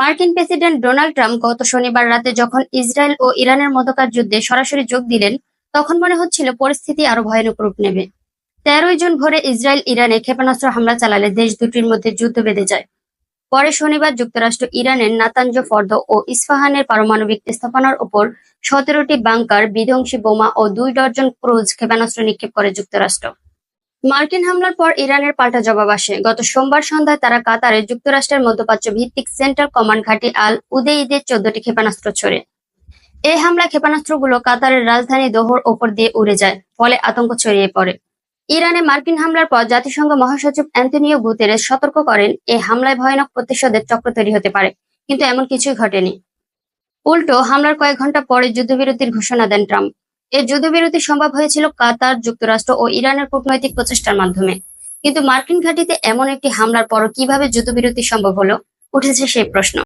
মার্কিন president Donald Trump গত শনিবার রাতে যখন ইসরায়েল ও ইরানের মধ্যকার যুদ্ধে সরাসরি যোগ দিলেন, তখন মনে হচ্ছিল পরিস্থিতি আরও ভয়ানক রূপ নেবে। তেরোই জুন ভোরে ইসরায়েল ইরানে ক্ষেপণাস্ত্র হামলা চালালে দেশ দুটির মধ্যে যুদ্ধ বেঁধে যায়। পরে শনিবার যুক্তরাষ্ট্র ইরানের নাতাঞ্জ ফর্দ ও ইস্পাহানের পারমাণবিক স্থাপনার উপর সতেরোটি বাংকার, বিধ্বংসী বোমা ও দুই ডজন ক্রুজ ক্ষেপণাস্ত্র নিক্ষেপ করে যুক্তরাষ্ট্র। মার্কিন হামলার পর ইরানের পাল্টা জবাব আসে। গত সোমবার সন্ধ্যায় তারা কাতারে যুক্তরাষ্ট্রের মধ্যপ্রাচ্য ভিত্তিক সেন্ট্রাল কমান্ড ঘাঁটি আল উদেইদে চোদ্দটি ক্ষেপণাস্ত্র ছোড়ে। এই হামলা ক্ষেপণাস্ত্রগুলো কাতারের রাজধানী দোহর ওপর দিয়ে উড়ে যায়, ফলে আতঙ্ক ছড়িয়ে পড়ে। ইরানে মার্কিন হামলার পর জাতিসংঘ মহাসচিব অ্যান্টনিও গুতেরেস সতর্ক করেন এই হামলায় ভয়ানক প্রতিশোধের চক্র তৈরি হতে পারে, কিন্তু এমন কিছুই ঘটেনি। উল্টো, হামলার কয়েক ঘণ্টা পরে যুদ্ধবিরতির ঘোষণা দেন ট্রাম্প। এই যুদ্ধবিরতি সম্ভব হয়েছিল কাতার, যুক্তরাষ্ট্র ও ইরানের কূটনৈতিক প্রচেষ্টার মাধ্যমে। কিন্তু মার্কিন ঘাঁটিতে এমন একটি হামলার পরও কীভাবে যুদ্ধবিরতি সম্ভব হলো, উঠেছে সেই প্রশ্ন।